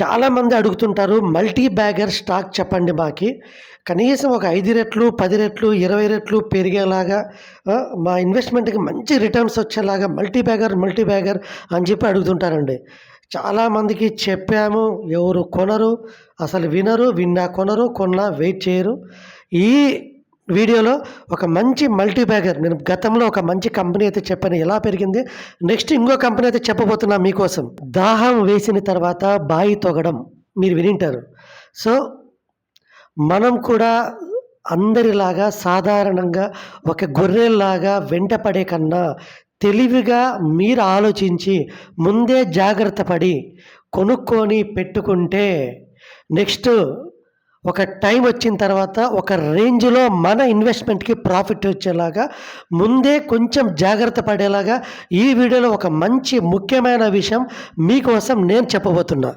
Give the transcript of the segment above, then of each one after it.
చాలామంది అడుగుతుంటారు multi bagger stock చెప్పండి మాకి. కనీసం ఒక ఐదు రెట్లు పది రెట్లు ఇరవై రెట్లు పెరిగేలాగా మా ఇన్వెస్ట్మెంట్కి మంచి రిటర్న్స్ వచ్చేలాగా మల్టీ బ్యాగర్ మల్టీ బ్యాగర్ అని చెప్పి అడుగుతుంటారండి. చాలామందికి చెప్పాము ఎవరు కొనరు అసలు వినరు విన్నా కొనరు కొన్నా వెయిట్ చేయరు. ఈ వీడియోలో ఒక మంచి మల్టీ బ్యాగర్ నేను గతంలో ఒక మంచి కంపెనీ అయితే చెప్పాను. ఎలా పెరిగింది? నెక్స్ట్ ఇంకో కంపెనీ అయితే చెప్పబోతున్నా మీకోసం. దాహం వేసిన తర్వాత బాయి తొగడం. మీరు వినింటారు. సో మనం కూడా అందరిలాగా సాధారణంగా ఒక గొర్రెల్లాగా వెంటపడే కన్నా తెలివిగా మీరు ఆలోచించి ముందే జాగ్రత్త పడి కొనుక్కొని పెట్టుకుంటే నెక్స్ట్ ఒక టైం వచ్చిన తర్వాత ఒక రేంజ్లో మన ఇన్వెస్ట్మెంట్కి ప్రాఫిట్ వచ్చేలాగా ముందే కొంచెం జాగ్రత్త పడేలాగా ఈ వీడియోలో ఒక మంచి ముఖ్యమైన విషయం మీకోసం నేను చెప్పబోతున్నా.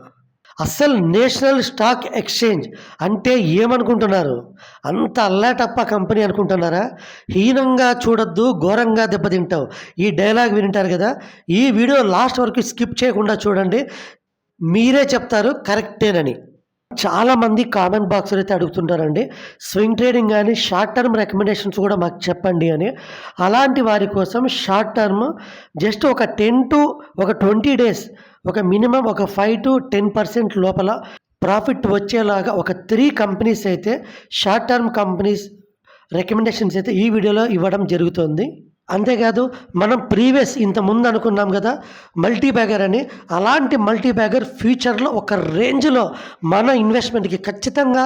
అస్సలు నేషనల్ స్టాక్ ఎక్స్చేంజ్ అంటే ఏమనుకుంటున్నారు? అంత అల్లాటప్ప కంపెనీ అనుకుంటున్నారా? హీనంగా చూడొద్దు ఘోరంగా దెబ్బతింటావు. ఈ డైలాగ్ వింటారు కదా? ఈ వీడియో లాస్ట్ వరకు స్కిప్ చేయకుండా చూడండి. మీరే చెప్తారు కరెక్టేనని. చాలామంది కామెంట్ బాక్స్లో అయితే అడుగుతుంటారండి స్వింగ్ ట్రేడింగ్ కానీ షార్ట్ టర్మ్ రికమెండేషన్స్ కూడా మాకు చెప్పండి అని. అలాంటి వారి కోసం షార్ట్ టర్మ్ జస్ట్ ఒక టెన్ టు ఒక ట్వంటీ డేస్ ఒక మినిమం ఒక ఫైవ్ టు టెన్ పర్సెంట్ లోపల ప్రాఫిట్ వచ్చేలాగా ఒక త్రీ కంపెనీస్ అయితే షార్ట్ టర్మ్ కంపెనీస్ రికమెండేషన్స్ అయితే ఈ వీడియోలో ఇవ్వడం జరుగుతుంది. అంతేకాదు మనం ప్రీవియస్ ఇంత ముందు అనుకున్నాం కదా మల్టీ బ్యాగర్ అని అలాంటి మల్టీ బ్యాగర్ ఫ్యూచర్లో ఒక రేంజ్లో మన ఇన్వెస్ట్మెంట్కి ఖచ్చితంగా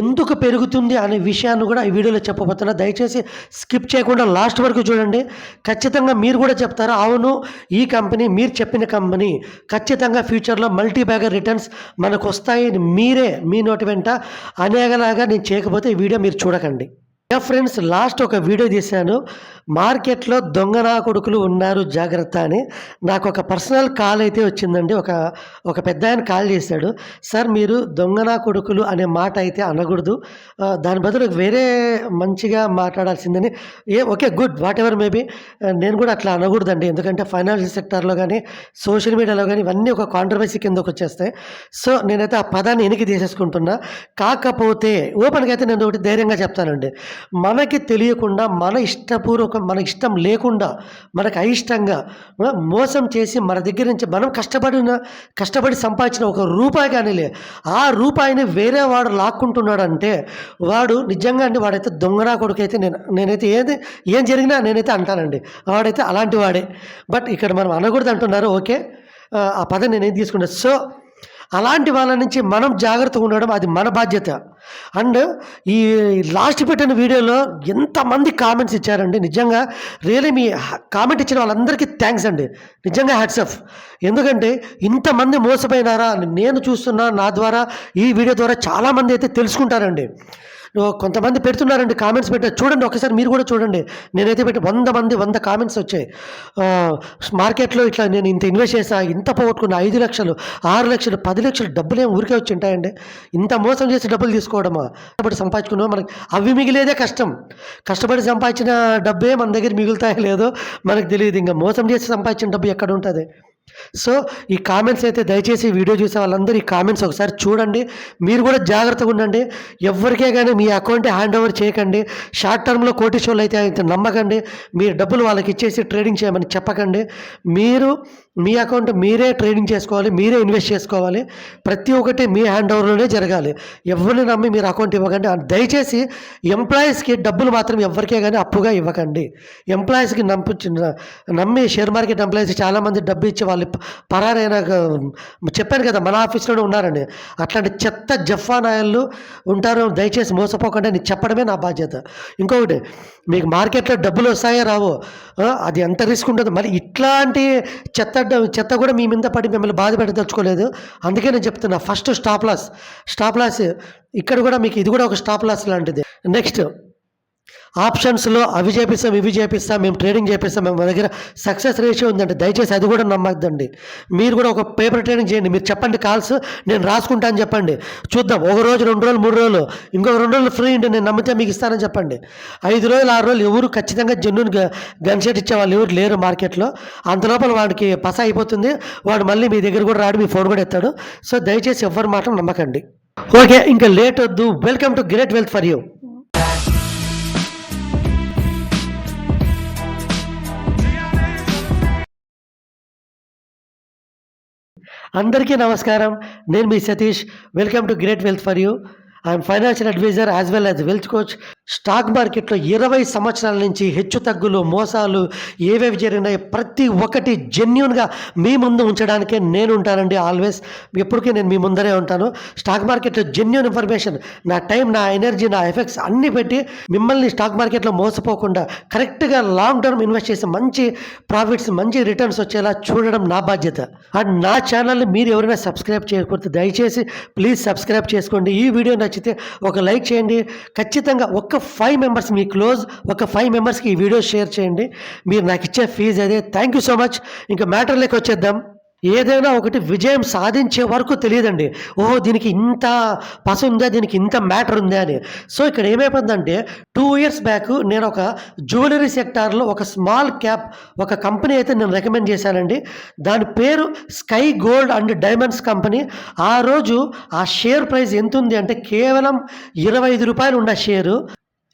ఎందుకు పెరుగుతుంది అనే విషయాన్ని కూడా ఈ వీడియోలో చెప్పబోతున్నా. దయచేసి స్కిప్ చేయకుండా లాస్ట్ వరకు చూడండి. ఖచ్చితంగా మీరు కూడా చెప్తారు అవును ఈ కంపెనీ మీరు చెప్పిన కంపెనీ ఖచ్చితంగా ఫ్యూచర్లో మల్టీ బ్యాగర్ రిటర్న్స్ మనకు వస్తాయి మీరే మీ నోటి వెంట అనేగలాగా నేను చేయకపోతే ఈ వీడియో మీరు చూడకండి. ఫ్రెండ్స్ లాస్ట్ ఒక వీడియో తీశాను. మార్కెట్లో దొంగనా కొడుకులు ఉన్నారు జాగ్రత్త అని. నాకు ఒక పర్సనల్ కాల్ అయితే వచ్చిందండి. ఒక ఒక పెద్ద ఆయన కాల్ చేశాడు. సార్ మీరు దొంగనా కొడుకులు అనే మాట అయితే అనకూడదు. దాని బదులు వేరే మంచిగా మాట్లాడాల్సిందని. ఏ okay good. Whatever maybe నేను కూడా అట్లా అనకూడదండి. ఎందుకంటే ఫైనాన్షియల్ సెక్టార్లో కానీ సోషల్ మీడియాలో కానీ ఇవన్నీ ఒక కాంట్రవర్సీ కిందకు వచ్చేస్తాయి. సో నేనైతే ఆ పదాన్ని వెనక్కి తీసేసుకుంటున్నా. కాకపోతే ఓపెన్గా అయితే నేను ఒకటి ధైర్యంగా చెప్తానండి. మనకి తెలియకుండా మన ఇష్టపూర్వక మన ఇష్టం లేకుండా మనకు అయిష్టంగా మోసం చేసి మన దగ్గర నుంచి మనం కష్టపడిన కష్టపడి సంపాదించిన ఒక రూపాయి కానీ లే ఆ రూపాయిని వేరే వాడు లాక్కుంటున్నాడు అంటే వాడు నిజంగా అండి వాడైతే దొంగనా కొడుకు అయితే నేను నేనైతే ఏది ఏం జరిగినా నేనైతే అంటానండి. వాడైతే అలాంటి వాడే. బట్ ఇక్కడ మనం అనకూడదు అంటున్నారు ఓకే. ఆ, ఆ పదం నేనేం తీసుకున్నా? సో అలాంటి వాళ్ళ నుంచి మనం జాగ్రత్తగా ఉండడం అది మన బాధ్యత. అండ్ ఈ లాస్ట్ పెట్టిన వీడియోలో ఎంతమంది కామెంట్స్ ఇచ్చారండి. నిజంగా రియలీ మీ కామెంట్ ఇచ్చిన వాళ్ళందరికీ థ్యాంక్స్ అండి. నిజంగా హ్యాట్సప్ ఎందుకంటే ఇంతమంది మోసపోయినారా నేను చూస్తున్నా నా ద్వారా ఈ వీడియో ద్వారా చాలామంది అయితే తెలుసుకుంటారండి. కొంతమంది పెడుతున్నారండి కామెంట్స్ పెట్టారు చూడండి ఒకసారి మీరు కూడా చూడండి. నేనైతే పెట్టి వంద మంది వంద కామెంట్స్ వచ్చాయి. మార్కెట్లో ఇట్లా నేను ఇంత ఇన్వెస్ట్ చేసా ఇంత పోగొట్టుకున్నా ఐదు లక్షలు ఆరు లక్షలు పది లక్షలు డబ్బులు ఏమి ఊరికే వచ్చి ఉంటాయండి ఇంత మోసం చేసి డబ్బులు తీసుకోవడమా? కష్టపడి సంపాదించుకున్నాం మనకి. అవి మిగిలేదే కష్టం. కష్టపడి సంపాదించిన డబ్బే మన దగ్గర మిగులుతాయో లేదో మనకు తెలియదు. ఇంకా మోసం చేసి సంపాదించిన డబ్బు ఎక్కడ ఉంటుంది? సో ఈ కామెంట్స్ అయితే దయచేసి వీడియో చూసే వాళ్ళందరూ ఈ కామెంట్స్ ఒకసారి చూడండి. మీరు కూడా జాగ్రత్తగా ఉండండి. ఎవరికే కానీ మీ అకౌంట్ హ్యాండ్ ఓవర్ చేయకండి. షార్ట్ టర్మ్లో కోటీశ్వర్లు అయితే అయితే నమ్మకండి. మీరు డబ్బులు వాళ్ళకి ఇచ్చేసి ట్రేడింగ్ చేయమని చెప్పకండి. మీరు మీ అకౌంట్ మీరే ట్రేడింగ్ చేసుకోవాలి మీరే ఇన్వెస్ట్ చేసుకోవాలి ప్రతి ఒక్కటి మీ హ్యాండ్ ఓవర్లోనే జరగాలి. ఎవరిని నమ్మి మీరు అకౌంట్ ఇవ్వకండి. దయచేసి ఎంప్లాయీస్కి డబ్బులు మాత్రం ఎవరికే కానీ అప్పుగా ఇవ్వకండి. ఎంప్లాయీస్కి నమ్ము నమ్మి షేర్ మార్కెట్ ఎంప్లాయీస్ చాలామంది డబ్బు ఇచ్చి వాళ్ళు పరారైన చెప్పాను కదా మన ఆఫీస్లోనే ఉన్నారండి అట్లాంటి చెత్త జఫా నాయలు ఉంటారు. దయచేసి మోసపోకుండా నేను చెప్పడమే నా బాధ్యత. ఇంకొకటి మీకు మార్కెట్లో డబ్బులు వస్తాయో రావో అది ఎంత రిస్క్ ఉంటుందో. మరి ఇట్లాంటి చెత్త డ- చెత్త కూడా మీ మీద పడి మిమ్మల్ని బాధ పెట్టదలుచుకోలేదు. అందుకే నేను చెప్తున్నా first stop loss stop loss ఇక్కడ కూడా మీకు ఇది కూడా ఒక స్టాప్ లాస్ లాంటిది. నెక్స్ట్ ఆప్షన్స్లో అవి చేపిస్తాం ఇవి చేపిస్తాం మేము ట్రేడింగ్ చేపిస్తాం మేము మా దగ్గర సక్సెస్ రేషియో ఉందండి దయచేసి అది కూడా నమ్మద్దండి. మీరు కూడా ఒక పేపర్ ట్రేడింగ్ చేయండి మీరు చెప్పండి కాల్స్ నేను రాసుకుంటాను చెప్పండి. చూద్దాం ఒక రోజు రెండు రోజులు మూడు రోజులు ఇంకొక రెండు రోజులు ఫ్రీ ఉండి నేను నమ్మితే మీకు ఇస్తానని చెప్పండి. ఐదు రోజులు ఆరు రోజులు ఎవరు ఖచ్చితంగా జన్యున్ గన్ ఇచ్చే వాళ్ళు ఎవరు లేరు మార్కెట్లో. అంతలోపల వాడికి పస అయిపోతుంది వాడు మళ్ళీ మీ దగ్గర కూడా రాడు మీ ఫోన్ కూడా ఎత్తాడు. సో దయచేసి ఎవరు మాత్రం నమ్మకండి. ఓకే ఇంకా లేట్ వద్దు. Welcome to great wealth for you. అందరికీ నమస్కారం. నేను మీ Satish. Welcome to great wealth for you I'm financial advisor as well as wealth coach stock మార్కెట్లో ఇరవై సంవత్సరాల నుంచి హెచ్చు తగ్గులు మోసాలు ఏవేవి జరిగినాయి ప్రతి ఒక్కటి జెన్యున్గా మీ ముందు ఉంచడానికే నేను ఉంటానండి ఆల్వేస్. ఎప్పటికీ నేను మీ ముందరే ఉంటాను. స్టాక్ మార్కెట్లో జెన్యున్ ఇన్ఫర్మేషన్ నా టైం నా ఎనర్జీ నా ఎఫెక్ట్స్ అన్నీ పెట్టి మిమ్మల్ని స్టాక్ మార్కెట్లో మోసపోకుండా కరెక్ట్గా లాంగ్ టర్మ్ ఇన్వెస్ట్ చేసి మంచి ప్రాఫిట్స్ మంచి రిటర్న్స్ వచ్చేలా చూడడం నా బాధ్యత. అండ్ నా ఛానల్ని మీరు ఎవరైనా సబ్స్క్రైబ్ చేయకపోతే దయచేసి ప్లీజ్ సబ్స్క్రైబ్ చేసుకోండి. ఈ వీడియో నచ్చితే ఒక లైక్ చేయండి. ఖచ్చితంగా ఒక్క ఒక ఫైవ్ మెంబర్స్ మీ క్లోజ్ ఒక ఫైవ్ మెంబర్స్కి ఈ వీడియో షేర్ చేయండి. మీరు నాకు ఇచ్చే ఫీజు అదే థ్యాంక్ యూ సో మచ్ ఇంకా మ్యాటర్లోకి వచ్చేద్దాం. ఏదైనా ఒకటి విజయం సాధించే వరకు తెలియదండి. ఓహో దీనికి ఇంత పస ఉందా? దీనికి ఇంత మ్యాటర్ ఉందా అని. సో ఇక్కడ ఏమైపోతుందంటే టూ ఇయర్స్ బ్యాక్ నేను ఒక జ్యువెలరీ సెక్టార్లో ఒక స్మాల్ క్యాప్ ఒక కంపెనీ అయితే నేను రికమెండ్ చేశానండి. దాని పేరు sky gold and diamonds company ఆ రోజు ఆ షేర్ ప్రైస్ ఎంత ఉంది అంటే కేవలం ఇరవై ఐదు రూపాయలు ఉన్న షేరు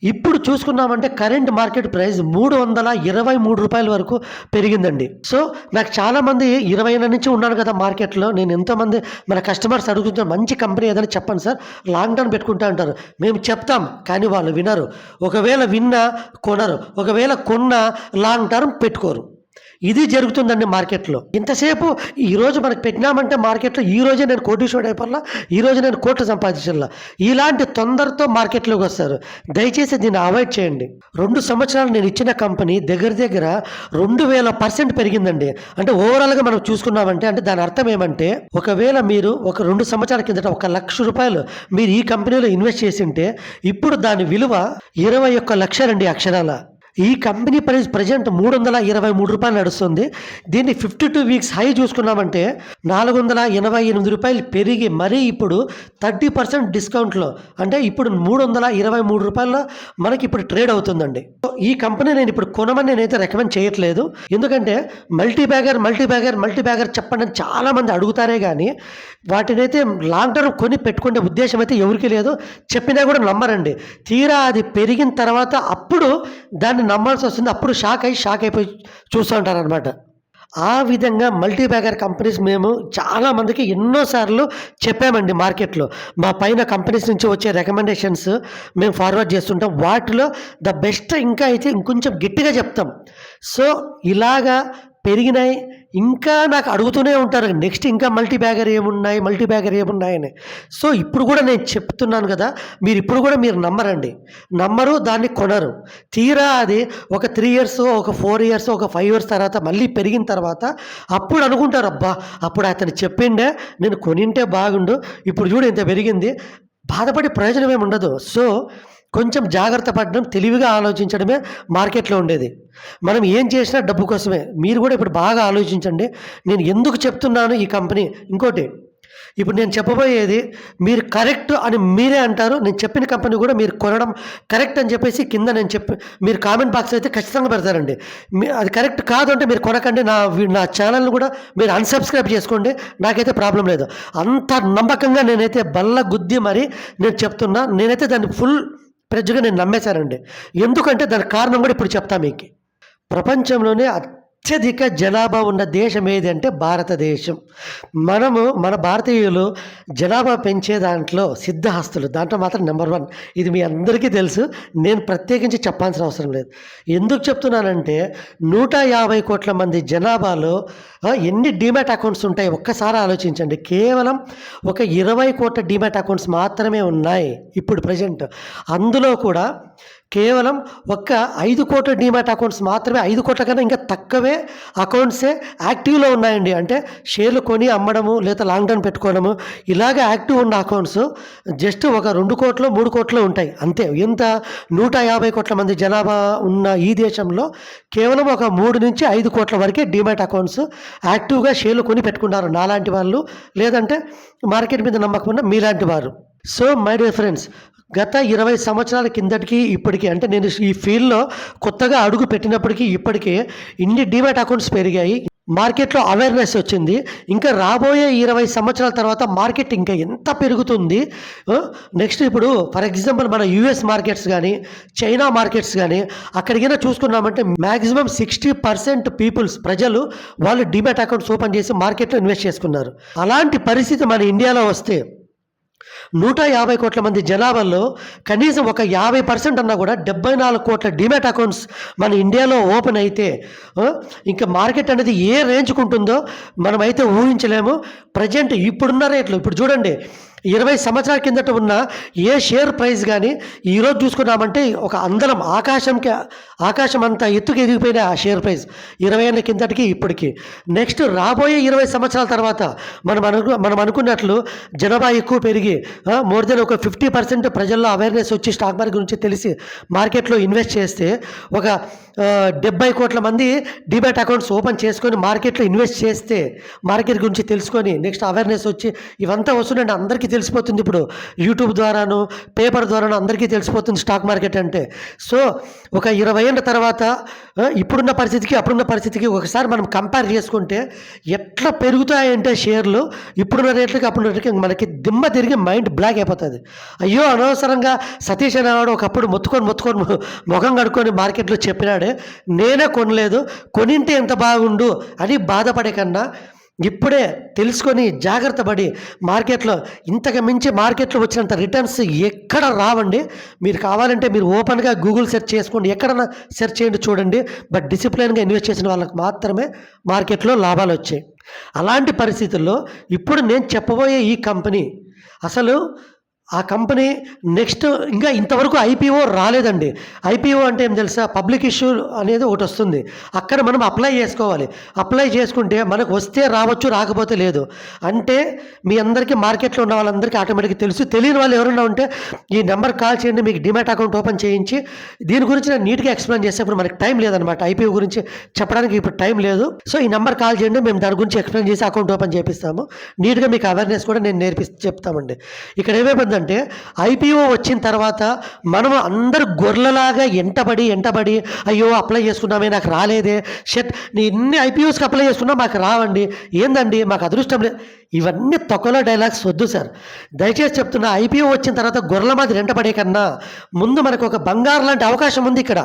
ఇప్పుడు చూసుకున్నామంటే కరెంట్ మార్కెట్ ప్రైస్ మూడు వందల ఇరవై మూడు రూపాయల వరకు పెరిగిందండి. సో నాకు చాలామంది ఇరవై నుంచి ఉన్నాను కదా మార్కెట్లో. నేను ఎంతోమంది మన కస్టమర్స్ అడుగుతున్నారు మంచి కంపెనీ ఏదైనా చెప్పండి సార్. లాంగ్ టర్మ్ పెట్టుకుంటా అంటారు. మేము చెప్తాం కానీ వాళ్ళు వినరు. ఒకవేళ విన్నా కొనరు. ఒకవేళ కొన్నా లాంగ్ టర్మ్ పెట్టుకోరు. ఇది జరుగుతుందండి మార్కెట్లో. ఇంతసేపు ఈరోజు మనకు పెట్టినామంటే మార్కెట్లో ఈ రోజే నేను కోటీశ్వరుడు అయిపోల్లా ఈ రోజు నేను కోట్లు సంపాదించాలా? ఇలాంటి తొందరతో మార్కెట్లోకి వస్తారు. దయచేసి దీన్ని అవాయిడ్ చేయండి. రెండు సంవత్సరాలు నేను ఇచ్చిన కంపెనీ దగ్గర దగ్గర రెండు వేల పర్సెంట్ పెరిగిందండి. అంటే ఓవరాల్గా మనం చూసుకున్నామంటే అంటే దాని అర్థం ఏమంటే ఒకవేళ మీరు ఒక రెండు సంవత్సరాల కిందట ఒక లక్ష రూపాయలు మీరు ఈ కంపెనీలో ఇన్వెస్ట్ చేసి ఉంటే ఇప్పుడు దాని విలువ ఇరవై ఒక్క లక్షలండి అక్షరాల. ఈ కంపెనీ ప్రైస్ ప్రజెంట్ మూడు వందల ఇరవై మూడు రూపాయలు నడుస్తుంది. దీన్ని ఫిఫ్టీ టూ వీక్స్ హై చూసుకున్నామంటే నాలుగు వందల ఎనభై ఎనిమిది రూపాయలు పెరిగి మరీ ఇప్పుడు థర్టీ పర్సెంట్ డిస్కౌంట్లో అంటే ఇప్పుడు మూడు వందల ఇరవై మూడు రూపాయల్లో మనకి ఇప్పుడు ట్రేడ్ అవుతుందండి. సో ఈ కంపెనీ నేను ఇప్పుడు కొనమని నేనైతే రికమెండ్ చేయట్లేదు. ఎందుకంటే multi bagger multi bagger multi bagger చెప్పండి అని చాలామంది అడుగుతారే కానీ వాటినైతే లాంగ్ టర్మ్ కొని పెట్టుకునే ఉద్దేశం అయితే ఎవరికి లేదు. చెప్పినా కూడా నమ్మరండి. తీరా అది పెరిగిన తర్వాత అప్పుడు దాన్ని నమ్మాల్సి వస్తుంది అప్పుడు షాక్ అయ్యి షాక్ అయిపోయి చూస్తూ ఉంటారనమాట ఆ విధంగా మల్టీ బ్యాగర్ కంపెనీస్ మేము చాలామందికి ఎన్నోసార్లు చెప్పామండి మార్కెట్లో. మా పైన కంపెనీస్ నుంచి వచ్చే రికమెండేషన్స్ మేము ఫార్వర్డ్ చేస్తుంటాం. వాటిలో ద బెస్ట్ ఇంకా అయితే ఇంకొంచెం గట్టిగా చెప్తాం. సో ఇలాగా పెరిగినాయి ఇంకా నాకు అడుగుతూనే ఉంటారు నెక్స్ట్ ఇంకా మల్టీ బ్యాగర్ ఏమున్నాయి మల్టీ బ్యాగర్ ఏమున్నాయని. సో ఇప్పుడు కూడా నేను చెప్తున్నాను కదా మీరు ఇప్పుడు కూడా మీరు నమ్మరండి. నమ్మరు దాన్ని కొనరు. తీరా అది ఒక త్రీ ఇయర్స్ ఒక ఫోర్ ఇయర్స్ ఒక ఫైవ్ ఇయర్స్ తర్వాత మళ్ళీ పెరిగిన తర్వాత అప్పుడు అనుకుంటారు అబ్బా అప్పుడు అతను చెప్పిండే నేను కొనింటే బాగుండు ఇప్పుడు చూడు ఇంత పెరిగింది. బాధపడి ప్రయోజనం ఏమి ఉండదు. సో కొంచెం జాగ్రత్త పడడం తెలివిగా ఆలోచించడమే మార్కెట్లో ఉండేది. మనం ఏం చేసినా డబ్బు కోసమే. మీరు కూడా ఇప్పుడు బాగా ఆలోచించండి. నేను ఎందుకు చెప్తున్నాను ఈ కంపెనీ? ఇంకోటి ఇప్పుడు నేను చెప్పబోయేది మీరు కరెక్ట్ అని మీరే అంటారు. నేను చెప్పిన కంపెనీ కూడా మీరు కొనడం కరెక్ట్ అని చెప్పేసి కింద నేను చెప్పి మీరు కామెంట్ బాక్స్ అయితే ఖచ్చితంగా పెడతారండి. మీ అది కరెక్ట్ కాదు అంటే మీరు కొనకండి. నా నా ఛానల్ని కూడా మీరు అన్సబ్స్క్రైబ్ చేసుకోండి. నాకైతే ప్రాబ్లం లేదు. అంత నమ్మకంగా నేనైతే బల్ల గుద్ది మరి నేను చెప్తున్నా. నేనైతే దాన్ని ఫుల్ ప్రజగా నేను నమ్మేశానండి. ఎందుకంటే దానికి కారణం కూడా ఇప్పుడు చెప్తా మీకు. ప్రపంచంలోనే అత్యధిక జనాభా ఉన్న దేశం ఏది అంటే భారతదేశం. మనము మన భారతీయులు జనాభా పెంచే దాంట్లో సిద్ధహస్తులు. దాంట్లో మాత్రం నెంబర్ వన్ ఇది మీ అందరికీ తెలుసు. నేను ప్రత్యేకించి చెప్పాల్సిన అవసరం లేదు. ఎందుకు చెప్తున్నానంటే నూట యాభై కోట్ల మంది జనాభాలో ఎన్ని డిమాట్ అకౌంట్స్ ఉంటాయి ఒక్కసారి ఆలోచించండి. కేవలం ఒక ఇరవై కోట్ల డిమాట్ అకౌంట్స్ మాత్రమే ఉన్నాయి ఇప్పుడు ప్రజెంట్. అందులో కూడా కేవలం ఒక్క ఐదు కోట్ల డీమ్యాట్ అకౌంట్స్ మాత్రమే ఐదు కోట్ల కన్నా ఇంకా తక్కువే అకౌంట్సే యాక్టివ్లో ఉన్నాయండి. అంటే షేర్లు కొని అమ్మడము లేదా లాంగ్ టర్మ్ పెట్టుకోవడము ఇలాగ యాక్టివ్ ఉన్న అకౌంట్స్ జస్ట్ ఒక రెండు కోట్లు మూడు కోట్లు ఉంటాయి. అంతే. ఎంత? నూట యాభై కోట్ల మంది జనాభా ఉన్న ఈ దేశంలో కేవలం ఒక మూడు నుంచి ఐదు కోట్ల వరకే డీమ్యాట్ అకౌంట్స్ యాక్టివ్గా షేర్లు కొని పెట్టుకున్నారు. నాలాంటి వాళ్ళు లేదంటే మార్కెట్ మీద నమ్మకం ఉన్న మీలాంటి వారు. సో మై డియర్ ఫ్రెండ్స్ గత ఇరవై సంవత్సరాల కిందటికి ఇప్పటికీ అంటే నేను ఈ ఫీల్డ్లో కొత్తగా అడుగు పెట్టినప్పటికీ ఇప్పటికే ఇన్ని డిమాట్ అకౌంట్స్ పెరిగాయి. మార్కెట్లో అవేర్నెస్ వచ్చింది. ఇంకా రాబోయే ఇరవై సంవత్సరాల తర్వాత మార్కెట్ ఇంకా ఎంత పెరుగుతుంది? నెక్స్ట్ ఇప్పుడు ఫర్ ఎగ్జాంపుల్ మన యూఎస్ మార్కెట్స్ కానీ చైనా మార్కెట్స్ కానీ అక్కడికైనా చూసుకున్నామంటే మ్యాక్సిమం సిక్స్టీ పర్సెంట్ పీపుల్స్ ప్రజలు వాళ్ళు డిమాట్ అకౌంట్స్ ఓపెన్ చేసి మార్కెట్లో ఇన్వెస్ట్ చేసుకున్నారు. అలాంటి పరిస్థితి మన ఇండియాలో వస్తే నూట యాభై కోట్ల మంది జనాభాలో కనీసం ఒక యాభై పర్సెంట్ అన్నా కూడా డెబ్బై నాలుగు కోట్ల డిమాట్ అకౌంట్స్ మన ఇండియాలో ఓపెన్ అయితే ఇంకా మార్కెట్ అనేది ఏ రేంజ్కి ఉంటుందో మనమైతే ఊహించలేము. ప్రజెంట్ ఇప్పుడున్న రేట్లు ఇప్పుడు చూడండి ఇరవై సంవత్సరాల కిందట ఉన్న ఏ షేర్ ప్రైస్ కానీ ఈరోజు చూసుకున్నామంటే ఒక అందరం ఆకాశంకి ఆకాశం అంతా ఎత్తుకు ఎదిగిపోయిన ఆ షేర్ ప్రైస్ ఇరవై ఏళ్ళ కిందటికి ఇప్పటికి. నెక్స్ట్ రాబోయే ఇరవై సంవత్సరాల తర్వాత మనం అను మనం అనుకున్నట్లు జనాభా ఎక్కువ పెరిగి మోర్ దెన్ ఒక ఫిఫ్టీ పర్సెంట్ ప్రజల్లో అవేర్నెస్ వచ్చి స్టాక్ మార్కెట్ గురించి తెలిసి మార్కెట్లో ఇన్వెస్ట్ చేస్తే ఒక డెబ్బై కోట్ల మంది డిమాట్ అకౌంట్స్ ఓపెన్ చేసుకొని మార్కెట్లో ఇన్వెస్ట్ చేస్తే మార్కెట్ గురించి తెలుసుకొని నెక్స్ట్ అవేర్నెస్ వచ్చి ఇవంతా వస్తుందండి అందరికీ తెలిసిపోతుంది ఇప్పుడు. యూట్యూబ్ ద్వారాను పేపర్ ద్వారాను అందరికీ తెలిసిపోతుంది స్టాక్ మార్కెట్ అంటే. సో ఒక ఇరవై ఏళ్ళ తర్వాత ఇప్పుడున్న పరిస్థితికి అప్పుడున్న పరిస్థితికి ఒకసారి మనం కంపేర్ చేసుకుంటే ఎట్లా పెరుగుతాయంటే షేర్లు ఇప్పుడున్న రేట్లకి అప్పుడున్న రేట్లకి మనకి దిమ్మ తిరిగి మైండ్ బ్లాక్ అయిపోతుంది. అయ్యో అనవసరంగా సతీష్ అనేవాడు ఒకప్పుడు మొత్తుకొని మొత్తుకొని ముఖం కడుక్కొని మార్కెట్లో చెప్పినాడే నేనే కొనలేదు కొనింటే ఎంత బాగుండు అని బాధపడే కన్నా ఇప్పుడే తెలుసుకొని జాగ్రత్త పడి మార్కెట్లో ఇంతకు మించి మార్కెట్లో వచ్చినంత రిటర్న్స్ ఎక్కడ రావండి? మీరు కావాలంటే మీరు ఓపెన్గా గూగుల్ సెర్చ్ చేసుకోండి. ఎక్కడన్నా సెర్చ్ చేయండి చూడండి. బట్ డిసిప్లిన్గా ఇన్వెస్ట్ చేసిన వాళ్ళకి మాత్రమే మార్కెట్లో లాభాలు వచ్చాయి. అలాంటి పరిస్థితుల్లో ఇప్పుడు నేను చెప్పబోయే ఈ కంపెనీ అసలు ఆ కంపెనీ నెక్స్ట్ ఇంకా ఇంతవరకు ఐపీఓ రాలేదండి. ఐపీఓ అంటే ఏం తెలుసా? పబ్లిక్ ఇష్యూ అనేది ఒకటి వస్తుంది. అక్కడ మనం అప్లై చేసుకోవాలి. అప్లై చేసుకుంటే మనకు వస్తే రావచ్చు రాకపోతే లేదు. అంటే మీ అందరికీ మార్కెట్లో ఉన్న వాళ్ళందరికీ ఆటోమేటిక్గా తెలుసు. తెలియని వాళ్ళు ఎవరైనా ఉంటే ఈ నెంబర్ కాల్ చేయండి మీకు డిమాట్ అకౌంట్ ఓపెన్ చేయించి దీని గురించి నేను నీట్గా ఎక్స్ప్లెయిన్ చేసేప్పుడు మనకి టైం లేదనమాట ఐపీఓ గురించి చెప్పడానికి ఇప్పుడు టైం లేదు. సో ఈ నెంబర్ కాల్ చేయండి మేము దాని గురించి ఎక్స్ప్లెయిన్ చేసి అకౌంట్ ఓపెన్ చేపిస్తాము. నీట్గా మీకు అవేర్నెస్ కూడా నేను నేర్పి చెప్తామండి. ఇక్కడ ఏమవుతుందంటే ఐపీఓ వచ్చిన తర్వాత మనం అందరు గొర్రెలాగా ఎంటబడి ఎంటబడి అయ్యో అప్లై చేసుకున్నామే నాకు రాలేదే షట్ నీ ఇన్ని ఐపీఓస్కి అప్లై చేసుకున్నా మాకు రావండి ఏందండి మాకు అదృష్టం లేదు ఇవన్నీ తొక్కలో డైలాగ్స్ వద్దు సార్. దయచేసి చెప్తున్నా ఐపీఓ వచ్చిన తర్వాత గొర్రెల మాదిరి ఎంటబడే కన్నా ముందు మనకు ఒక బంగారు లాంటి అవకాశం ఉంది ఇక్కడ.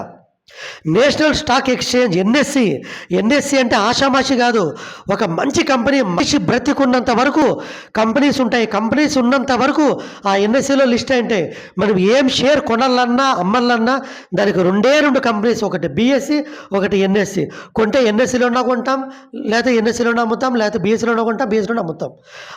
National stock exchange NSE. NSE అంటే ఆషామాషి కాదు. ఒక మంచి కంపెనీ మనిషి బ్రతికున్నంత వరకు కంపెనీస్ ఉంటాయి. కంపెనీస్ ఉన్నంత వరకు ఆ ఎన్ఎస్సిలో లిస్ట్ ఉంటాయి మనం ఏం షేర్ కొనాలన్నా అమ్మాలన్నా దానికి రెండే రెండు కంపెనీస్ ఒకటి బిఎస్సి ఒకటి ఎన్ఎస్సి. కొంటే ఎన్ఎస్సిలోనే కొంటాం లేకపోతే ఎన్ఎస్సిలోనే అమ్ముతాం లేకపోతే బిఎస్సిలో కొంటాం బిఎస్సిలో అమ్ముతాం.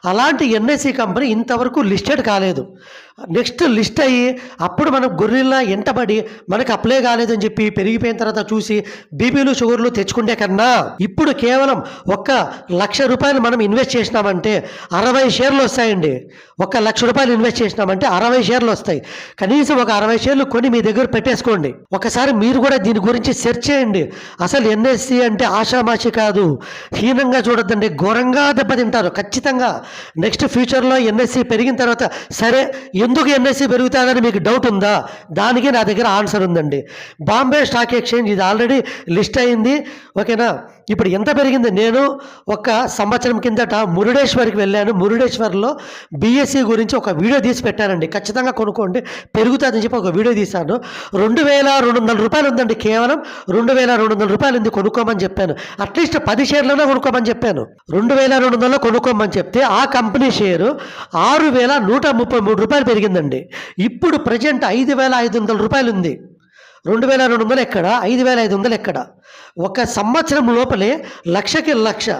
అలాంటి ఎన్ఎస్సి కంపెనీ ఇంతవరకు లిస్టెడ్ కాలేదు. నెక్స్ట్ లిస్ట్ అయ్యి అప్పుడు మనం గొర్రెల్లా ఎంటబడి మనకు అప్లై కాలేదని చెప్పి పెరిగిపోయిన తర్వాత చూసి బీపీలు షుగర్లు తెచ్చుకుంటే కన్నా ఇప్పుడు కేవలం ఒక్క లక్ష రూపాయలు మనం ఇన్వెస్ట్ చేసినామంటే అరవై షేర్లు వస్తాయండి. ఒక లక్ష రూపాయలు ఇన్వెస్ట్ చేసినామంటే అరవై షేర్లు వస్తాయి. కనీసం ఒక అరవై షేర్లు కొని మీ దగ్గర పెట్టేసుకోండి. ఒకసారి మీరు కూడా దీని గురించి సెర్చ్ చేయండి. అసలు ఎన్ఎస్సి అంటే ఆషామాషి కాదు. హీనంగా చూడొద్దండి. ఘోరంగా దెబ్బతింటారు. ఖచ్చితంగా. నెక్స్ట్ ఫ్యూచర్లో ఎన్ఎస్సి పెరిగిన తర్వాత సరే ఎందుకు ఎన్ఎస్సి పెరుగుతుందని మీకు డౌట్ ఉందా? దానికి నా దగ్గర ఆన్సర్ ఉందండి. బాంబే స్టాక్ ఎక్స్చేంజ్ ఇది ఆల్రెడీ లిస్ట్ అయింది. ఓకేనా ఇప్పుడు ఎంత పెరిగింది? నేను ఒక సంవత్సరం కిందట మురుడేశ్వర్కి వెళ్ళాను. మురుడేశ్వర్లో బీఎస్సీ గురించి ఒక వీడియో తీసి పెట్టానండి. ఖచ్చితంగా కొనుక్కోండి. పెరుగుతుందని చెప్పి ఒక వీడియో తీశాను. రెండు వేల రెండు వందల రూపాయలు ఉందండి కేవలం. రెండు వేల రెండు వందల రూపాయలు ఉంది కొనుక్కోమని చెప్పాను. అట్లీస్ట్ పది షేర్లనే కొనుక్కోమని చెప్పాను. రెండు వేల రెండు వందలలో కొనుక్కోమని చెప్తే ఆ కంపెనీ షేరు ఆరు వేల నూట ముప్పై మూడు రూపాయలు పెరిగిందండి. ఇప్పుడు ప్రజెంట్ ఐదు వేల ఐదు వందల రూపాయలు ఉంది. రెండు వేల రెండు వందలు ఎక్కడ? ఐదు వేల ఐదు వందలు ఎక్కడ? ఒక సంవత్సరం లోపలే లక్షకి లక్ష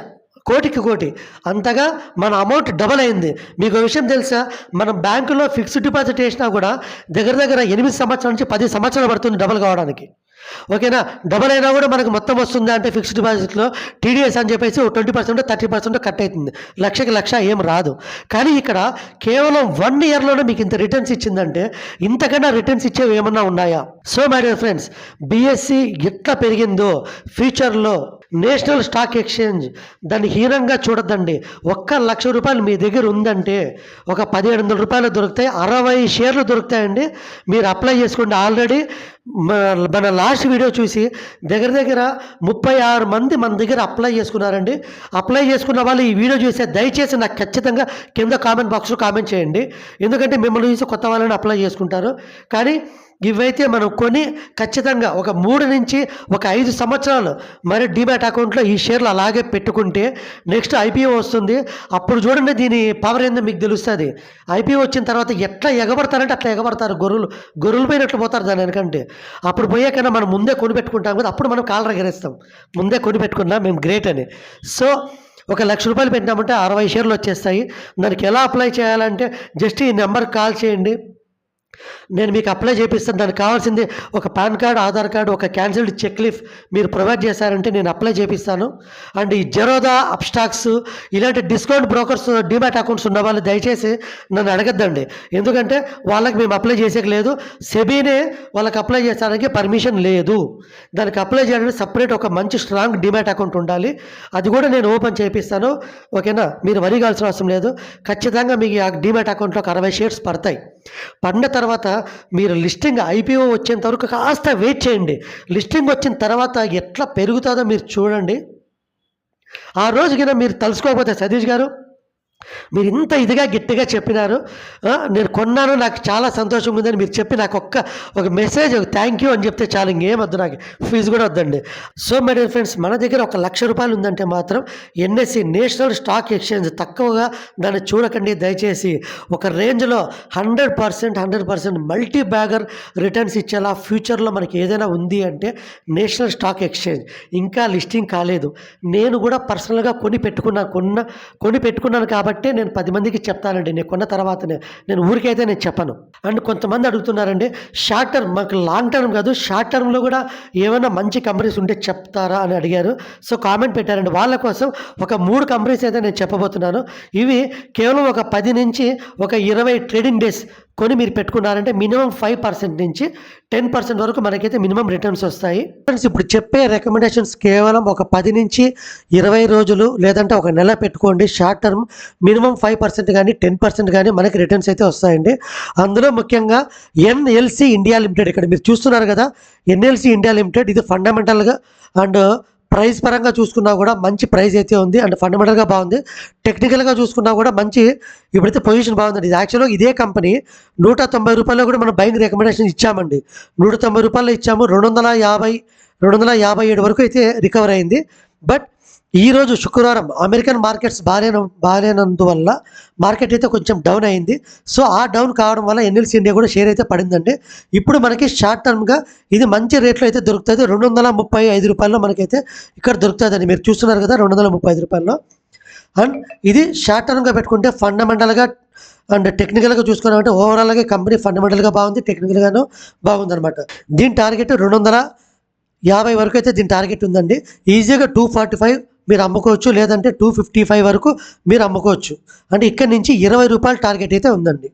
కోటికి కోటి. అంతగా మన అమౌంట్ డబల్ అయింది. మీకు విషయం తెలుసా? మనం బ్యాంకులో ఫిక్స్డ్ డిపాజిట్ వేసినా కూడా దగ్గర దగ్గర ఎనిమిది సంవత్సరాల నుంచి పది సంవత్సరాలు పడుతుంది డబల్ కావడానికి. ఓకేనా? డబల్ అయినా కూడా మనకు మొత్తం వస్తుంది అంటే ఫిక్స్డ్ డిపాజిట్లో టీడీఎస్ అని చెప్పేసి twenty percent thirty percent cut అవుతుంది. లక్షకి లక్ష ఏం రాదు. కానీ ఇక్కడ కేవలం వన్ ఇయర్లోనే మీకు ఇంత రిటర్న్స్ ఇచ్చిందంటే ఇంతకన్నా రిటర్న్స్ ఇచ్చేవి ఏమన్నా ఉన్నాయా? So my dear friends BSE ఎట్లా పెరిగిందో ఫ్యూచర్లో నేషనల్ స్టాక్ ఎక్స్చేంజ్. దాన్ని హీనంగా చూడద్దండి. ఒక్క లక్ష రూపాయలు మీ దగ్గర ఉందంటే ఒక పదిహేడు వందల రూపాయలు దొరుకుతాయి అరవై షేర్లు దొరుకుతాయండి. మీరు అప్లై చేసుకోండి ఆల్రెడీ. మన లాస్ట్ వీడియో చూసి దగ్గర దగ్గర ముప్పై ఆరు మంది మన దగ్గర అప్లై చేసుకున్నారండి. అప్లై చేసుకున్న వాళ్ళు ఈ వీడియో చూసే దయచేసి నాకు ఖచ్చితంగా కింద కామెంట్ బాక్స్లో కామెంట్ చేయండి. ఎందుకంటే మిమ్మల్ని చూసి కొత్త వాళ్ళని అప్లై చేసుకుంటారు. కానీ ఇవైతే మనం కొని ఖచ్చితంగా ఒక మూడు నుంచి ఒక ఐదు సంవత్సరాలు మరి డిమాట్ అకౌంట్లో ఈ షేర్లు అలాగే పెట్టుకుంటే నెక్స్ట్ ఐపీఓ వస్తుంది. అప్పుడు చూడండి దీని పవర్ ఏందో మీకు తెలుస్తుంది. ఐపీఓ వచ్చిన తర్వాత ఎట్లా ఎగబడతారంటే అట్లా ఎగబడతారు. గొర్రెలు గొర్రెలు పోయినట్లు పోతారు దాని వెనకంటే. అప్పుడు పోయాకైనా మనం ముందే కొనిపెట్టుకుంటాం కదా అప్పుడు మనం కాలర్ ఎగరేస్తాం ముందే కొనిపెట్టుకున్నాం మేము గ్రేట్ అని. సో ఒక లక్ష రూపాయలు పెట్టినామంటే అరవై షేర్లు వచ్చేస్తాయి. దానికి ఎలా అప్లై చేయాలంటే జస్ట్ ఈ నెంబర్కి కాల్ చేయండి. నేను మీకు అప్లై చేపిస్తాను. దానికి కావాల్సింది ఒక పాన్ కార్డ్ ఆధార్ కార్డు ఒక క్యాన్సిల్డ్ చెక్ లీఫ్ మీరు ప్రొవైడ్ చేశారంటే నేను అప్లై చేపిస్తాను. అండ్ ఈ జెరోదా అప్స్టాక్స్ ఇలాంటి డిస్కౌంట్ బ్రోకర్స్ డిమాట్ అకౌంట్స్ ఉన్న వాళ్ళు దయచేసి నన్ను అడగద్దండి. ఎందుకంటే వాళ్ళకి మేము అప్లై చేసేయలేదు సెబీనే వాళ్ళకి అప్లై చేసానికి పర్మిషన్ లేదు. దానికి అప్లై చేయడానికి సపరేట్ ఒక మంచి స్ట్రాంగ్ డిమాట్ అకౌంట్ ఉండాలి. అది కూడా నేను ఓపెన్ చేపిస్తాను. ఓకేనా? మీరు వరిగాల్సిన అవసరం లేదు. ఖచ్చితంగా మీకు ఆ డిమాట్ అకౌంట్లో ఒక అరవై షేర్స్ పడతాయి. పడిన తర్వాత తర్వాత మీరు లిస్టింగ్ ఐపీఓ వచ్చేంత వరకు కాస్త వెయిట్ చేయండి. లిస్టింగ్ వచ్చిన తర్వాత ఎట్లా పెరుగుతుందో మీరు చూడండి. ఆ రోజుకైనా మీరు తలుసుకోకపోతే సతీష్ గారు మీరు ఇంత ఇదిగా గట్టిగా చెప్పినారు. నేను కొన్నాను నాకు చాలా సంతోషంగా ఉందని మీరు చెప్పి నాకు ఒక్క ఒక మెసేజ్ థ్యాంక్ యూ అని చెప్తే చాలు ఇంకేం వద్దు నాకు. ఫీజు కూడా వద్దండి. సో మై డియర్ ఫ్రెండ్స్ మన దగ్గర ఒక లక్ష రూపాయలు ఉందంటే మాత్రం ఎన్ఎస్సి నేషనల్ స్టాక్ ఎక్స్చేంజ్ తక్కువగా దాన్ని చూడకండి. దయచేసి ఒక రేంజ్లో hundred percent hundred percent multi bagger returns ఇచ్చేలా ఫ్యూచర్లో మనకి ఏదైనా ఉంది అంటే నేషనల్ స్టాక్ ఎక్స్చేంజ్. ఇంకా లిస్టింగ్ కాలేదు. నేను కూడా పర్సనల్గా కొని పెట్టుకున్నాను కొన్న కొని పెట్టుకున్నాను కాబట్టి నేను పది మందికి చెప్తానండి. నేను కొన్న తర్వాతనే. నేను ఊరికైతే నేను చెప్పను. అండ్ కొంతమంది అడుగుతున్నారండి షార్ట్ టర్మ్ మాకు లాంగ్ టర్మ్ కాదు షార్ట్ టర్మ్లో కూడా ఏమైనా మంచి కంపెనీస్ ఉంటే చెప్తారా? అని అడిగారు. సో కామెంట్ పెట్టారండి. వాళ్ళ కోసం ఒక మూడు కంపెనీస్ అయితే నేను చెప్పబోతున్నాను. ఇవి కేవలం ఒక పది నుంచి ఒక ఇరవై ట్రేడింగ్ డేస్ కొని మీరు పెట్టుకున్నారంటే మినిమం ఫైవ్ పర్సెంట్ నుంచి టెన్ పర్సెంట్ వరకు మనకైతే మినిమం రిటర్న్స్ వస్తాయి. ఫ్రెండ్స్ ఇప్పుడు చెప్పే రికమెండేషన్స్ కేవలం ఒక పది నుంచి ఇరవై రోజులు లేదంటే ఒక నెల పెట్టుకోండి. Short term minimum five percent కానీ టెన్ పర్సెంట్ కానీ మనకి రిటర్న్స్ అయితే వస్తాయండి. అందులో ముఖ్యంగా ఎన్ఎల్సి ఇండియా లిమిటెడ్ ఇక్కడ మీరు చూస్తున్నారు కదా ఎన్ఎల్సి ఇండియా లిమిటెడ్ ఇది ఫండమెంటల్గా అండ్ ప్రైస్ పరంగా చూసుకున్నా కూడా మంచి ప్రైస్ అయితే ఉంది. అండ్ ఫండమెంటల్గా బాగుంది. టెక్నికల్గా చూసుకున్నా కూడా మంచి ఇప్పుడైతే పొజిషన్ బాగుందండి. ఇది యాక్చువల్గా ఇదే కంపెనీ నూట తొంభై రూపాయల్లో కూడా మనం బయింగ్ రికమెండేషన్ ఇచ్చామండి. నూట తొంభై రూపాయలు ఇచ్చాము. రెండు వందల యాభై రెండు వందల యాభై ఏడు వరకు అయితే రికవర్ అయింది. బట్ ఈరోజు శుక్రవారం అమెరికన్ మార్కెట్స్ బాగాలేన బాగాలేనందువల్ల మార్కెట్ అయితే కొంచెం డౌన్ అయింది. సో ఆ డౌన్ కావడం వల్ల ఎన్ఎల్సి ఇండియా కూడా షేర్ అయితే పడిందండి. ఇప్పుడు మనకి షార్ట్ టర్మ్గా ఇది మంచి రేట్లో అయితే దొరుకుతుంది. రెండు వందల ముప్పై ఐదు రూపాయల్లో మనకైతే ఇక్కడ దొరుకుతుందండి. మీరు చూస్తున్నారు కదా రెండు వందల ముప్పై ఐదు రూపాయల్లో. అండ్ ఇది షార్ట్ టర్మ్గా పెట్టుకుంటే ఫండమెంటల్గా అండ్ టెక్నికల్గా చూసుకున్నామంటే ఓవరాల్గా కంపెనీ ఫండమెంటల్గా బాగుంది టెక్నికల్గాను బాగుందనమాట దీని టార్గెట్ రెండు వందల యాభై వరకు అయితే దీని టార్గెట్ ఉందండి. ఈజీగా టూ ఫార్టీ ఫైవ్ మీరు అమ్ముకోవచ్చు లేదంటే టూ ఫిఫ్టీ ఫైవ్ వరకు మీరు అమ్ముకోవచ్చు. అంటే ఇక్కడ నుంచి ఇరవై రూపాయల టార్గెట్ అయితే ఉందండి.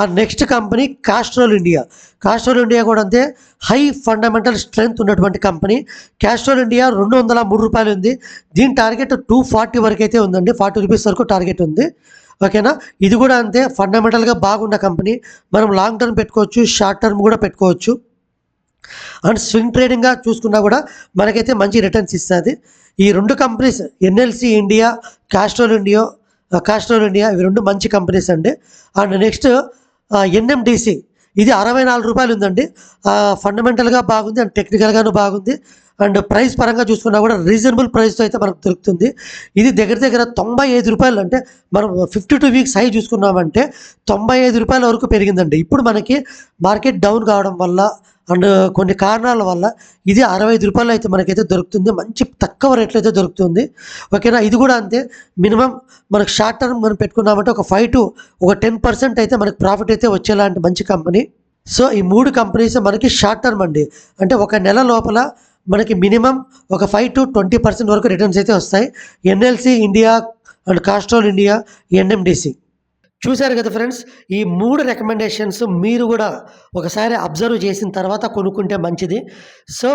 ఆ next company Castrol India Castrol India కూడా అంతే హై ఫండమెంటల్ స్ట్రెంగ్త్ ఉన్నటువంటి కంపెనీ కాస్ట్రోల్ ఇండియా రెండు వందల మూడు రూపాయలు ఉంది. దీని టార్గెట్ టూ ఫార్టీ వరకు అయితే ఉందండి. ఫార్టీ రూపీస్ వరకు టార్గెట్ ఉంది. ఓకేనా ఇది కూడా అంతే ఫండమెంటల్గా బాగున్న కంపెనీ మనం లాంగ్ టర్మ్ పెట్టుకోవచ్చు షార్ట్ టర్మ్ కూడా పెట్టుకోవచ్చు. అండ్ స్వింగ్ ట్రేడింగ్గా చూసుకున్నా కూడా మనకైతే మంచి రిటర్న్స్ ఇస్తుంది. ఈ రెండు companies NLC India Castrol India Castrol India ఇవి రెండు మంచి కంపెనీస్ అండి. అండ్ నెక్స్ట్ ఎన్ఎండిసి ఇది అరవై నాలుగు రూపాయలు ఉందండి. ఫండమెంటల్గా బాగుంది అండ్ టెక్నికల్గాను బాగుంది. అండ్ ప్రైస్ పరంగా చూసుకున్నా కూడా రీజనబుల్ ప్రైస్తో అయితే మనకు దొరుకుతుంది. ఇది దగ్గర దగ్గర తొంభై ఐదు రూపాయలు అంటే మనం ఫిఫ్టీ టూ వీక్స్ హై చూసుకున్నామంటే తొంభై ఐదు రూపాయల వరకు పెరిగిందండి. ఇప్పుడు మనకి మార్కెట్ డౌన్ కావడం వల్ల అండ్ కొన్ని కారణాల వల్ల ఇది అరవై ఐదు రూపాయలు అయితే మనకైతే దొరుకుతుంది. మంచి తక్కువ రేట్లో అయితే దొరుకుతుంది. ఓకేనా? ఇది కూడా అంతే. మినిమం మనకు షార్ట్ టర్మ్ మనం పెట్టుకున్నామంటే ఒక ఫైవ్ టు ఒక టెన్ పర్సెంట్ అయితే మనకు ప్రాఫిట్ అయితే వచ్చేలాంటి మంచి కంపెనీ. సో ఈ మూడు కంపెనీస్ మనకి షార్ట్ టర్మ్ అండి. అంటే ఒక నెల లోపల మనకి మినిమం ఒక ఫైవ్ టు ట్వంటీ పర్సెంట్ వరకు రిటర్న్స్ అయితే వస్తాయి. NLC India and Castrol India NMDC. చూశారు కదా ఫ్రెండ్స్? ఈ మూడు రికమెండేషన్స్ మీరు కూడా ఒకసారి అబ్జర్వ్ చేసిన తర్వాత కొనుక్కుంటే మంచిది. సో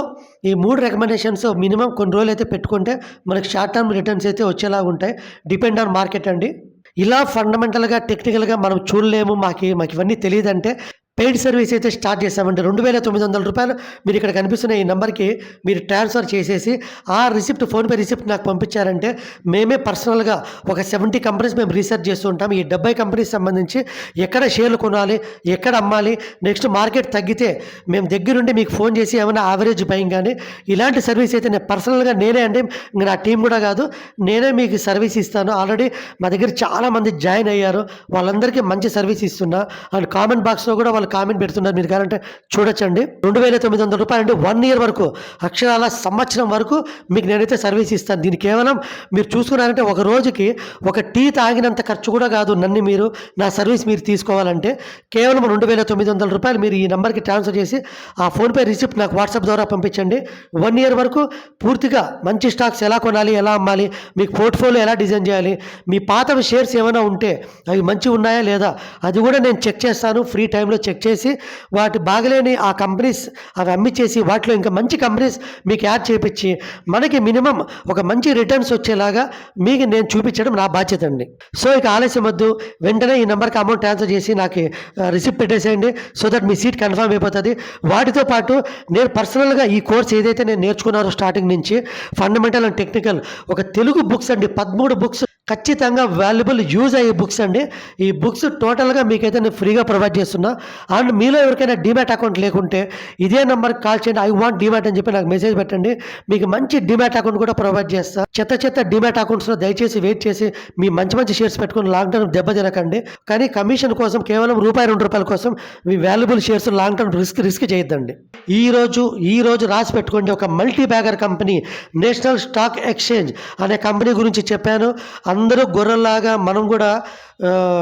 ఈ మూడు రికమెండేషన్స్ మినిమం కొన్ని రోజులు అయితే పెట్టుకుంటే మనకి షార్ట్ టర్మ్ రిటర్న్స్ అయితే వచ్చేలాగా ఉంటాయి. డిపెండ్ ఆన్ మార్కెట్ అండి. ఇలా ఫండమెంటల్గా టెక్నికల్గా మనం చూడలేము. మాకు మాకు ఇవన్నీ తెలియదంటే పెయిడ్ సర్వీస్ అయితే స్టార్ట్ చేసామండి రెండు వేల తొమ్మిది వందల రూపాయలు మీరు ఇక్కడ కనిపిస్తున్న ఈ నెంబర్కి మీరు ట్రాన్స్ఫర్ చేసేసి ఆ రిసిప్ట్ ఫోన్పే రిసిప్ట్ నాకు పంపించారంటే మేమే పర్సనల్గా ఒక సెవెంటీ కంపెనీస్ మేము రీసెర్చ్ చేస్తూ ఉంటాం. ఈ డెబ్బై కంపెనీస్ సంబంధించి ఎక్కడ షేర్లు కొనాలి ఎక్కడ అమ్మాలి నెక్స్ట్ మార్కెట్ తగ్గితే మేము దగ్గరుండి మీకు ఫోన్ చేసి ఏమైనా యావరేజ్ బయింగ్ కానీ ఇలాంటి సర్వీస్ అయితే నేను పర్సనల్గా నేనే అండి. నా టీం కూడా కాదు. నేనే మీకు సర్వీస్ ఇస్తాను. ఆల్రెడీ మా దగ్గర చాలామంది జాయిన్ అయ్యారు. వాళ్ళందరికీ మంచి సర్వీస్ ఇస్తున్నా. అండ్ కామెంట్ బాక్స్లో కూడా వాళ్ళు కామెంట్ పెడుతున్నారు. మీరు కావాలంటే చూడొచ్చండి. రెండు వేల తొమ్మిది వందల రూపాయలు అంటే వన్ ఇయర్ వరకు అక్షరాల సంవత్సరం వరకు మీకు నేనైతే సర్వీస్ ఇస్తాను. దీని కేవలం మీరు చూసుకున్నారంటే ఒక రోజుకి ఒక టీ తాగినంత ఖర్చు కూడా కాదు నన్ను మీరు నా సర్వీస్ మీరు తీసుకోవాలంటే. కేవలం రెండు వేల తొమ్మిది వందల రూపాయలు మీరు ఈ నెంబర్కి ట్రాన్స్ఫర్ చేసి ఆ ఫోన్పే రిసిప్ట్ నాకు వాట్సాప్ ద్వారా పంపించండి. వన్ ఇయర్ వరకు పూర్తిగా మంచి స్టాక్స్ ఎలా కొనాలి ఎలా అమ్మాలి మీకు పోర్ట్ఫోలియో ఎలా డిజైన్ చేయాలి మీ పాత షేర్స్ ఏమైనా ఉంటే అవి మంచిగా ఉన్నాయా లేదా అది కూడా నేను చెక్ చేస్తాను. ఫ్రీ టైంలో చెక్ చేసి వాటి బాగలేని ఆ కంపెనీస్ అవి అమ్మిచ్చేసి వాటిలో ఇంకా మంచి కంపెనీస్ మీకు యాడ్ చేయించి మనకి మినిమం ఒక మంచి రిటర్న్స్ వచ్చేలాగా మీకు నేను చూపించడం నా బాధ్యత అండి. సో ఇక ఆలస్యం వద్దు. వెంటనే ఈ నెంబర్కి అమౌంట్ ట్రాన్స్ఫర్ చేసి నాకు రిసిప్ట్ పెట్టేసేయండి. సో దట్ మీ సీట్ కన్ఫర్మ్ అయిపోతుంది. వాటితో పాటు నేను పర్సనల్గా ఈ కోర్స్ ఏదైతే నేను నేర్చుకున్నానో స్టార్టింగ్ నుంచి ఫండమెంటల్ అండ్ టెక్నికల్ ఒక తెలుగు బుక్స్ అండి పదమూడు బుక్స్ ఖచ్చితంగా వాల్యుబుల్ యూజ్ అయ్యే బుక్స్ అండి. ఈ బుక్స్ టోటల్గా మీకైతే నేను ఫ్రీగా ప్రొవైడ్ చేస్తున్నా. అండ్ మీలో ఎవరికైనా డిమాట్ అకౌంట్ లేకుంటే ఇదే నెంబర్కి కాల్ చేయండి. ఐ వాంట్ డిమాట్ అని చెప్పి నాకు మెసేజ్ పెట్టండి. మీకు మంచి డిమాట్ అకౌంట్ కూడా ప్రొవైడ్ చేస్తా. చెత్త చెత్త డిమాట్ అకౌంట్స్లో దయచేసి వెయిట్ చేసి మీ మంచి మంచి షేర్స్ పెట్టుకుని లాంగ్ టర్మ్ దెబ్బ తినకండి. కానీ కమిషన్ కోసం కేవలం రూపాయి రెండు రూపాయల కోసం మీ valuable shares long term risk risk చేయొద్దండి. ఈ రోజు ఈ రోజు రాసి పెట్టుకోండి. ఒక multi bagger company national stock exchange అనే కంపెనీ గురించి చెప్పాను. అందరూ గొర్రెల్లాగా మనం కూడా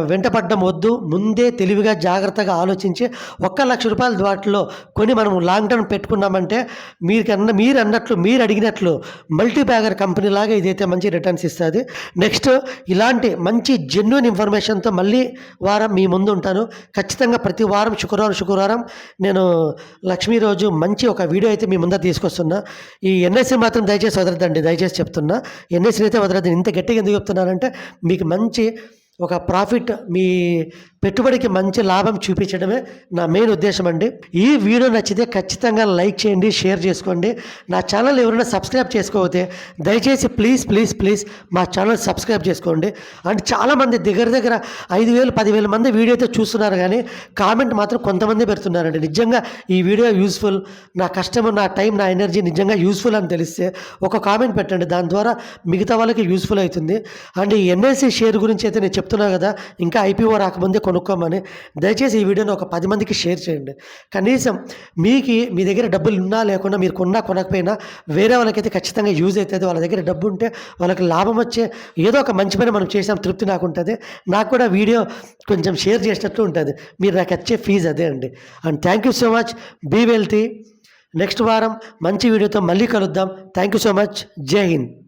వెంటపడ్డం వద్దు. ముందే తెలివిగా జాగ్రత్తగా ఆలోచించి ఒక్క లక్ష రూపాయల వాటిలో కొని మనం లాంగ్ టర్మ్ పెట్టుకున్నామంటే మీరు అన్న మీరు అన్నట్లు మీరు అడిగినట్లు మల్టీ బ్యాగర్ కంపెనీ లాగా ఇదైతే మంచి రిటర్న్స్ ఇస్తుంది. నెక్స్ట్ ఇలాంటి మంచి జెన్యున్ ఇన్ఫర్మేషన్తో మళ్ళీ వారం మీ ముందు ఉంటాను. ఖచ్చితంగా ప్రతి వారం శుక్రవారం శుక్రవారం నేను లక్ష్మీ రోజు మంచి ఒక వీడియో అయితే మీ ముందర తీసుకొస్తున్నా. ఈ ఎన్ఎస్సి మాత్రం దయచేసి వదరద్దండి దయచేసి చెప్తున్నా. ఎన్ఎస్సీని అయితే వదలద్దు. ఇంత గట్టిగా ఎందుకు చెప్తున్నానంటే మీకు మంచి ఒక ప్రాఫిట్ మీ పెట్టుబడికి మంచి లాభం చూపించడమే నా మెయిన్ ఉద్దేశం అండి. ఈ వీడియో నచ్చితే ఖచ్చితంగా లైక్ చేయండి షేర్ చేసుకోండి. నా ఛానల్ ఎవరైనా సబ్స్క్రైబ్ చేసుకోకపోతే దయచేసి ప్లీజ్ ప్లీజ్ ప్లీజ్ మా ఛానల్ సబ్స్క్రైబ్ చేసుకోండి. అండ్ చాలామంది దగ్గర దగ్గర ఐదు వేలు పదివేల మంది వీడియో అయితే చూస్తున్నారు కానీ కామెంట్ మాత్రం కొంతమంది పెడుతున్నారండి. నిజంగా ఈ వీడియో యూస్ఫుల్ నా కష్టం నా టైం నా ఎనర్జీ నిజంగా యూస్ఫుల్ అని తెలిస్తే ఒక కామెంట్ పెట్టండి. దాని ద్వారా మిగతా వాళ్ళకి యూస్ఫుల్ అవుతుంది. అండ్ ఈ ఎన్ఎస్సి షేర్ గురించి అయితే నేను చెప్తున్నా కదా ఇంకా ఐపీఓ రాకముందే కొనుక్కోమని. దయచేసి ఈ వీడియోని ఒక పది మందికి షేర్ చేయండి. కనీసం మీకు మీ దగ్గర డబ్బులు ఉన్నా లేకుండా మీరు కొన్నా కొనకపోయినా వేరే వాళ్ళకైతే ఖచ్చితంగా యూజ్ అవుతుంది. వాళ్ళ దగ్గర డబ్బు ఉంటే వాళ్ళకి లాభం వచ్చే ఏదో ఒక మంచి పని మనం చేసాం తృప్తి నాకు ఉంటుంది. నాకు కూడా వీడియో కొంచెం షేర్ చేసినట్టు ఉంటుంది. మీరు నాకు వచ్చే ఫీజు అదే అండి. And thank you so much. Be wealthy. Next వారం మంచి వీడియోతో మళ్ళీ కలుద్దాం. Thank you so much. జై హింద్.